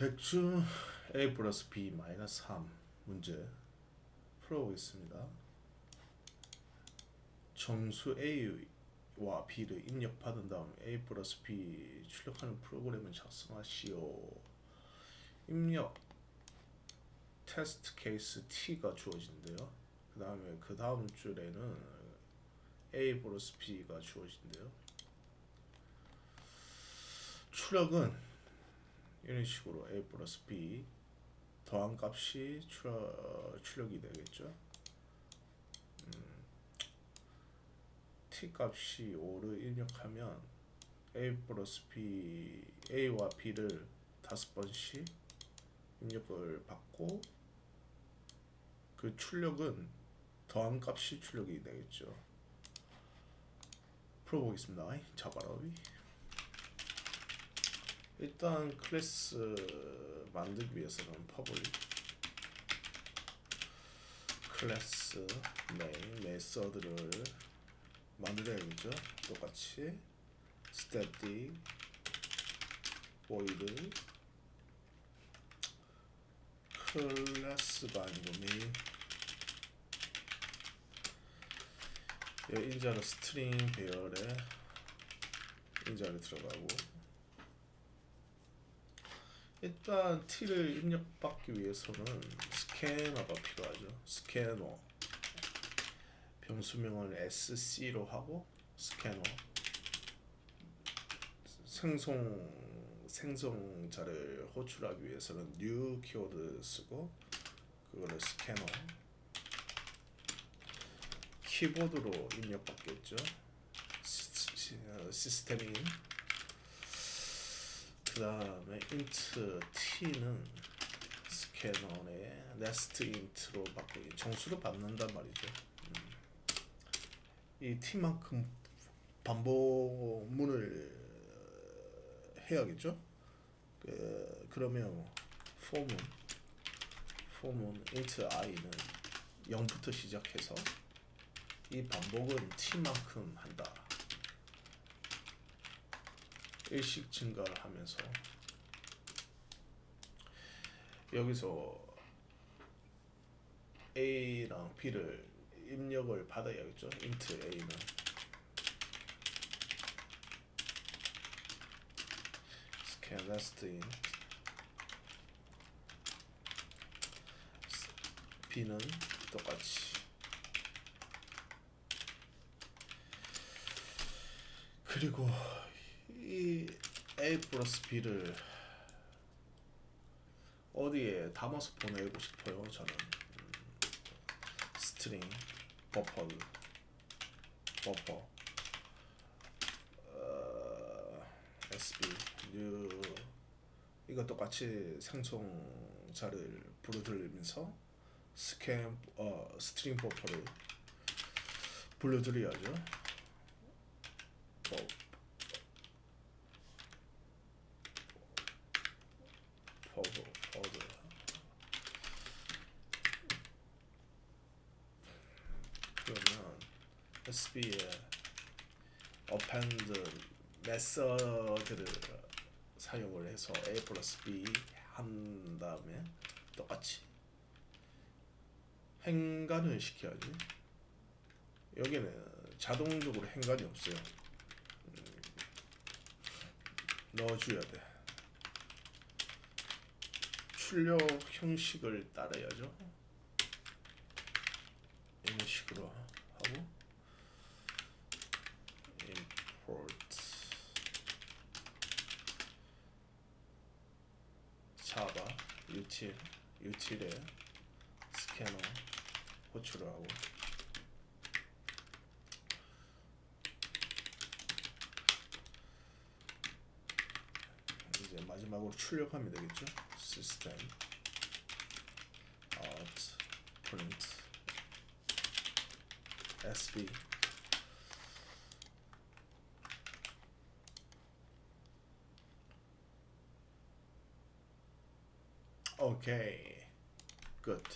백주 a 플러스 b 마이너스 3 문제 풀어보겠습니다. 정수 a와 b를 입력받은 다음 a 플러스 b 출력하는 프로그램을 작성하시오. 입력 테스트 케이스 t가 주어진대요. 그 다음에 그 다음 줄에는 a 플러스 b가 주어진대요. 출력은 이런 식으로 a 플러스 b 더한 값이 출력, 출력 이 되겠죠. 음, t 값이 5를 입력하면 a 플러스 b a와 b를 다섯 번씩 입력을 받고 그 출력은 더한 값이 출력이 되겠죠. 풀어보겠습니다. 자바라비. 일단 클래스 만들기 위해서는 퍼블릭 클래스 메인 메서드를 만들어야겠죠. 똑같이 static void 아니고 메인 인자는 스트링 배열에 인자를 들어가고 일단 t를 입력받기 위해서는 스캐너가 필요하죠. 스캐너 병수명을 sc로 하고 스캐너 생성 생성자를 호출하기 위해서는 new 키워드 쓰고 그거를 스캐너 키보드로 입력받겠죠. 시스템인 그 다음에 int t는 스캐너의 nest int로 바꾸기 정수로 받는단 말이죠. 음. 이 t만큼 반복문을 해야겠죠. 그, 그러면 form은 form은 int i는 0부터 시작해서 이 반복은 t만큼 한다. 일식 증가를 하면서 여기서 A랑 B를 입력을 받아야겠죠. int A는. Scan last int. B는 똑같이. 그리고 이 A 플러스 B를 어디에 담아서 보내고 싶어요 저는. 음, 스트링 버퍼 버퍼. 어, SB new 이거 똑같이 생성자를 불러들이면서 스캔 어 스트링 버퍼를 불러들여야죠. 버, 버드 그러면 SB에 append 메서드를 사용을 해서 A 플러스 B 한 다음에 똑같이 행간을 시켜야지. 여기는 자동적으로 행간이 없어요. 음, 넣어줘야 돼. 출력 형식을 따라야죠. 이런 식으로 하고 import 자바 util util에 스캐너 호출을 하고 이제 마지막으로 출력하면 되겠죠. system out print sb okay good